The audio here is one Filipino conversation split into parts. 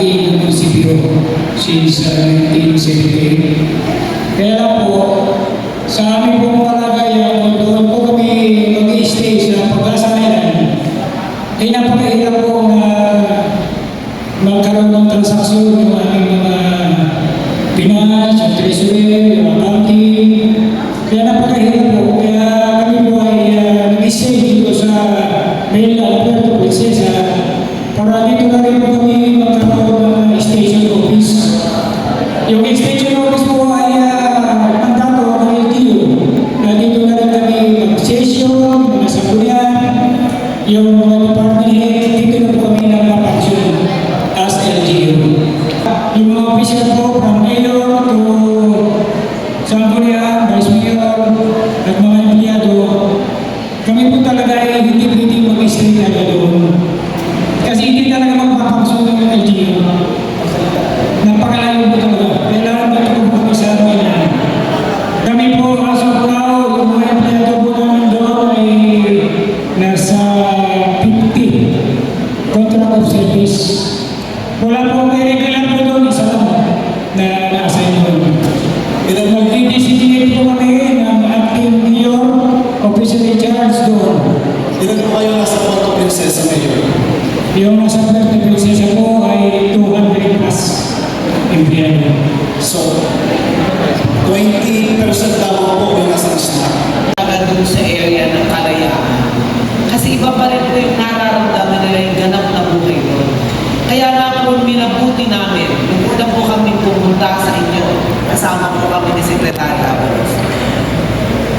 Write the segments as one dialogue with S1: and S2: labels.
S1: aim ng munisipyo since uh, 1978. Kaya lang po, sa aming pong kalagayan, doon po kami mag-stay sa pagkasabayan, ay napakahirap po na ah, magkaroon ng transaksyon ng aming mga finance, ang treasury, ang accounting. Kaya napakahirap po. Kaya kami po ay ah, uh, nag-stay dito sa Manila Alberto Princesa Mura dito na rin kami magkakaroon ng station office. Yung station office po ay uh, mandato ng LTO. Na dito na rin kami mag-session, mga sakulian, yung mga department head, dito na po kami nagpapaksyon as LTO. Yung mga official po from mayor to Sanggunian, Vice Mayor, at mga empleyado, kami po talaga ay hindi pwedeng mag-stay talaga doon. Hindi talaga magpapaksyon ng LGU. Napakalayo po talaga. Kailangan ba ito po sa Manila? Kami po, as of now, yung mga empleyado po namin doon ay nasa 50 contract of service. Wala po may regular po doon, isa lang na na-assign doon. Ito mag-DCDA po kami ng acting mayor, officer in doon.
S2: Ilan po kayo nasa Puerto Princesa ngayon?
S1: Yung nasa Puerto Princesa po ay 200 plus empleyado.
S2: So, 20% lamang po yung nasa snack.
S3: agad dun sa area ng kalayaan. Kasi iba pa rin po yung nararamdaman nila yung ganap na buhay doon. Kaya nga po minabuti namin, nung una po kami pumunta sa inyo, kasama po kami ni Secretary Abalos.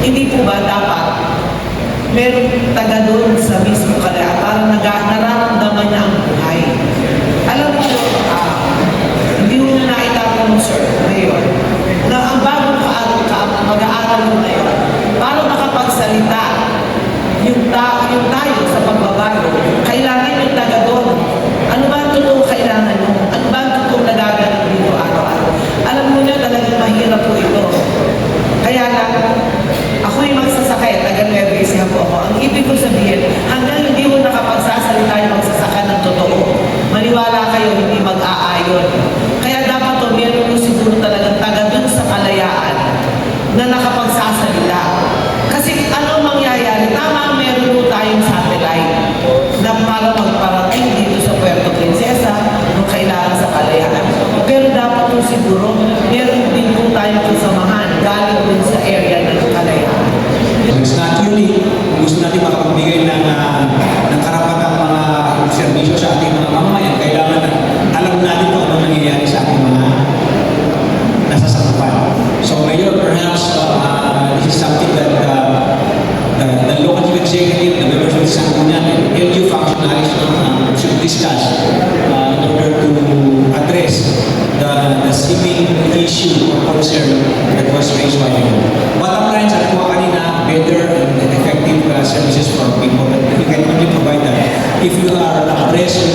S3: Hindi po ba dapat meron taga doon sa mismo kalayaan para naga, nararamdaman niya ang buhay. Alam mo, ah, hindi mo na naitatanong, sir, Mayor, na ang bagong ka- ka- mag-aaral mo ngayon, para makapagsalita yung, ta yung tayo sa pagbabago, kailangan yung taga. Ano ba ang kailangan mo? Ano ba ang totoong nagaganap dito araw-araw? Alam mo na talagang mahirap po ito. Kaya lang, ako yung magsasakay, taga Nueva Ecija po ako. Ang ibig ko sabihin, hanggang hindi mo nakapagsasalita yung magsasaka ng totoo, maniwala kayo hindi mag-aayon.
S4: Japan. So Mayor, perhaps uh, uh, this is something that uh, uh the, the local executive, the members of the Sangunan, and the LGU functionaries um, should discuss uh, in order to address the, the seeming issue or concern that was raised by you. Bottom line, sa kuha kanina, better and effective uh, services for people. But we can only provide that if you are addressed